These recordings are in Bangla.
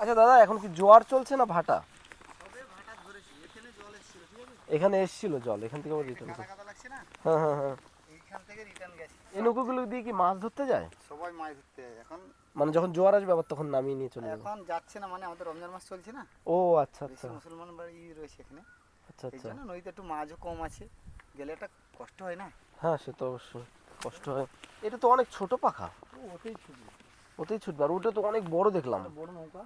আচ্ছা দাদা এখন কি জোয়ার চলছে না ভাটা? এখানে জল এসেছিল এখানে এসছিল জল এখান থেকে রিটার্ন কাদা কাদা লাগছে না? হ্যাঁ হ্যাঁ হ্যাঁ। থেকে রিটার্ন গেছে। এই নৌকোগুলো দিয়ে কি মাছ ধরতে যায়? সবাই মাছ ধরতে যায়। এখন মানে যখন জোয়ার আসবে আবার তখন নামিয়ে নিয়ে চলে যাবে। এখন যাচ্ছে না মানে আমাদের রমজান মাস চলছে না? ও আচ্ছা আচ্ছা। মুসলমান বাড়ি রয়েছে এখানে। আচ্ছা আচ্ছা। জন্য নদীতে একটু মাছও কম আছে। গেলে একটা কষ্ট হয় না? হ্যাঁ সে তো অবশ্যই কষ্ট হয়। এটা তো অনেক ছোট পাখা। ওতেই ছুটবে। ওতেই ছুটবে। আর ওটা তো অনেক বড় দেখলাম। বড় নৌকা।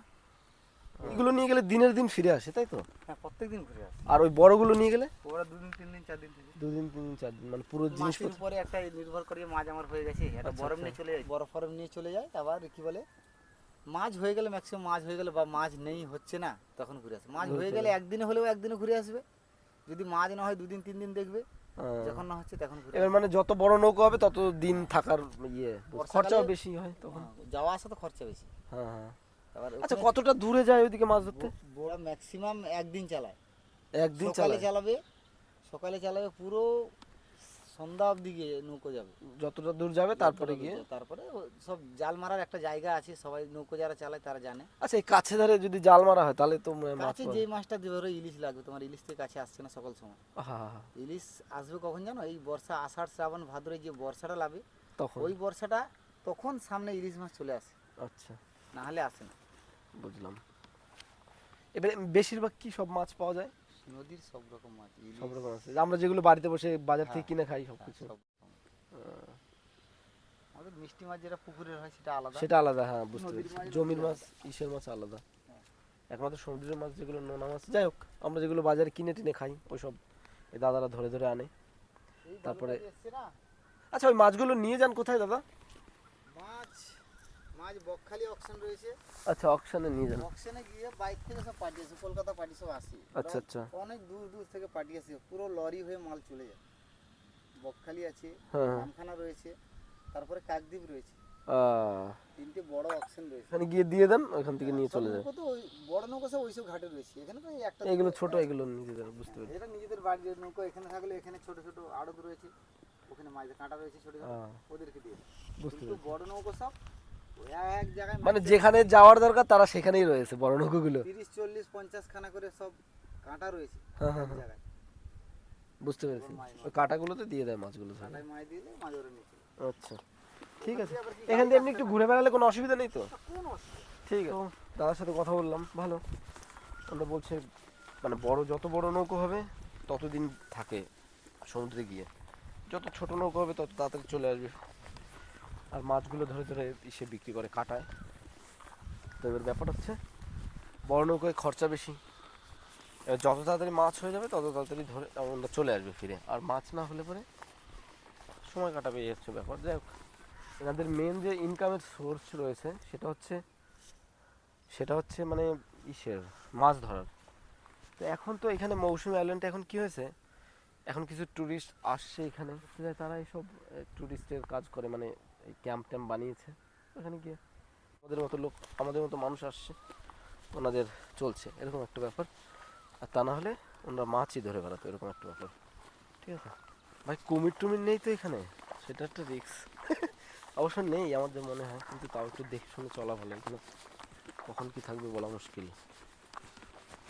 এগুলো নিয়ে গেলে দিনের দিন ফিরে আসে তাই তো? হ্যাঁ প্রত্যেক দিন ঘুরে আসে। আর ওই বড়গুলো নিয়ে গেলে? ওরা দুদিন তিন দিন চার দিন থেকে। দুদিন তিন দিন চার দিন মানে পুরো জিনিসপত্র। উপরে একটা নির্ভর করে মাছ আমার হয়ে গেছে একটা আচ্ছা, বরফ আচ্ছা। নিয়ে চলে যায়। বরফ ফরফ নিয়ে চলে যায় আবার কি বলে মাছ হয়ে গেলে ম্যাক্সিমাম মাছ হয়ে গেলে বা মাছ নেই হচ্ছে না তখন ঘুরে আসে। মাছ হয়ে গেলে একদিনে হলেও একদিনে ঘুরে আসবে। যদি মাছ না হয় দুদিন তিন দিন দেখবে হ্যাঁ। যখন না হচ্ছে তখন ঘুরে এবার মানে যত বড় নৌকা হবে তত দিন থাকার ইয়ে খরচাও বেশি হয় তখন। হ্যাঁ, যাওয়া আসা তো খরচা বেশি। হ্যাঁ হ্যাঁ। আচ্ছা কতটা দূরে যায় ওইদিকে মাছ ধরতে? বড় ম্যাক্সিমাম একদিন চালায়। একদিন সকালে চালাবে সকালে চালাবে পুরো সন্ধ্যা অবধি গিয়ে নৌকো যাবে। যতটা দূর যাবে তারপরে গিয়ে? তারপরে সব জাল মারার একটা জায়গা আছে সবাই নৌকো যারা চালায় তারা জানে। আচ্ছা এই কাছে ধারে যদি জাল মারা হয় তাহলে তো কাছে যেই মাছটা ধরো ইলিশ লাগবে তোমার ইলিশ থেকে কাছে আসছে না সকল সময়। ইলিশ আসবে কখন জানো? এই বর্ষা আষাঢ় শ্রাবণ ভাদ্রে যে বর্ষাটা লাগবে তখন? ওই বর্ষাটা তখন সামনে ইলিশ মাছ চলে আসে। আচ্ছা। না হলে আসে না। বুঝলাম। এবারে বেশিরভাগ কি সব মাছ পাওয়া যায়? নদীর সব রকম মাছ সব রকম আছে আমরা যেগুলো বাড়িতে বসে বাজার থেকে হ্যাঁ, কিনে খাই সব হ্যাঁ, কিছু। আমাদের মিষ্টি মাছ যেটা পুকুরের হয় সেটা আলাদা। সেটা আলাদা হ্যাঁ বুঝতে পেরেছি। জমির মাছ ইসের মাছ আলাদা। হ্যাঁ। একমাত্র সমুদ্রের মাছ যেগুলো নোনা মাছ। যাই হোক আমরা যেগুলো বাজারে কিনে টিনে খাই ওইসব এই দাদারা ধরে ধরে আনে। তারপরে- আচ্ছা ওই মাছগুলো নিয়ে যান কোথায় দাদা? মাছ বকখালি অকশন রয়েছে। আচ্ছা অকশনে নিয়ে যান। অকশনে গিয়ে বাইক থেকে সব আসে কলকাতা পার্টি সব আসে। আচ্ছা, আচ্ছা। অনেক দূর দূর থেকে আসে পুরো লরি হয়ে মাল চলে যায়। বকখালি আছে হ্যাঁ হ্যাঁ। রয়েছে তারপরে কাকদ্বীপ রয়েছে। তিনটে বড় অকশন রয়েছে। এখানে গিয়ে দিয়ে দেন ওখান থেকে নিয়ে চলে যায়। তো বড় নৌকো সব ওইসব ঘাটে রয়েছে। এখানে তো একটা এগুলো ছোট এগুলো নিজেদের বুঝতে পেরেছি। এটা নিজেদের বাড়ির নৌকো এখানে থাকলে এখানে ছোট ছোট আড়ত রয়েছে। ওখানে মাঝে কাঁটা রয়েছে ছোট ছোট ওদেরকে দিয়ে বুঝতে কিন্তু বড় নৌকো সব মানে যেখানে যাওয়ার দরকার তারা সেখানেই রয়েছে বড় নৌকোগুলো। তিরিশ চল্লিশ পঞ্চাশ খানা করে সব কাঁটা রয়েছে হ্যাঁ হ্যাঁ হ্যাঁ। বুঝতে পেরেছি। ওই কাঁটাগুলোতে দিয়ে দেয় মাছগুলো আচ্ছা ঠিক আছে। এখান দিয়ে এমনি একটু ঘুরে বেড়ালে কোনো অসুবিধা নেই তো? ঠিক আছে। দাদার সাথে কথা বললাম ভালো। ওরা বলছে মানে বড় যত বড় নৌকো হবে ততদিন থাকে সমুদ্রে গিয়ে। যত ছোট নৌকো হবে তত তাড়াতাড়ি চলে আসবে। আর মাছগুলো ধরে ধরে ইসে বিক্রি করে, কাটায়। তো এবার ব্যাপার হচ্ছে, বড় নৌকোয় খরচা বেশি। এবার যত তাড়াতাড়ি মাছ হয়ে যাবে, তত তাড়াতাড়ি ধরে আমরা চলে আসবে ফিরে। আর মাছ না হলে পরে সময় কাটাবে, এই হচ্ছে ব্যাপার। যাই হোক, এনাদের মেন যে ইনকামের সোর্স রয়েছে, সেটা হচ্ছে সেটা হচ্ছে মানে ইসের মাছ ধরার। তো এখন তো এখানে মৌসুমি আইল্যান্ডে এখন কি হয়েছে? এখন কিছু ট্যুরিস্ট আসছে এখানে। তারা এইসব ট্যুরিস্টের কাজ করে মানে এই ক্যাম্প ট্যাম্প বানিয়েছে। ওখানে গিয়ে আমাদের মতো লোক, আমাদের মতো মানুষ আসছে। ওনাদের চলছে, এরকম একটা ব্যাপার। আর তা না হলে ওনারা মাছই ধরে বেড়াতো, এরকম একটা ব্যাপার। ঠিক আছে? ভাই, কুমির টুমির নেই তো এখানে? সেটা একটা রিস্ক অবশ্য নেই, আমাদের মনে হয়। কিন্তু তাও একটু দেখে শুনে চলা ভালো। এখানে কখন কি থাকবে বলা মুশকিল।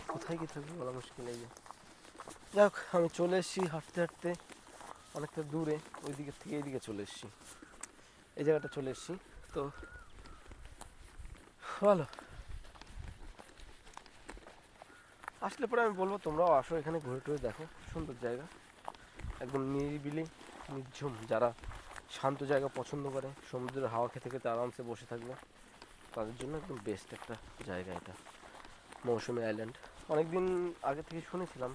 কোথায় কি থাকবে বলা মুশকিল এই যে। যাই হোক আমি চলে এসেছি হাঁটতে হাঁটতে। অনেকটা দূরে ওই দিকের থেকে এইদিকে চলে এসেছি। এই জায়গাটা চলে এসেছি, তো ভালো। আসলে পরে আমি বলব, তোমরাও আসো এখানে ঘুরে টুরে দেখো, সুন্দর জায়গা। একদম নিরিবিলি, নির্ঝুম। যারা শান্ত জায়গা পছন্দ করে, সমুদ্রের হাওয়া খেতে খেতে আরামসে বসে থাকবে, তাদের জন্য একদম বেস্ট একটা জায়গা এটা। মৌসুমি আইল্যান্ড অনেকদিন আগে থেকে শুনেছিলাম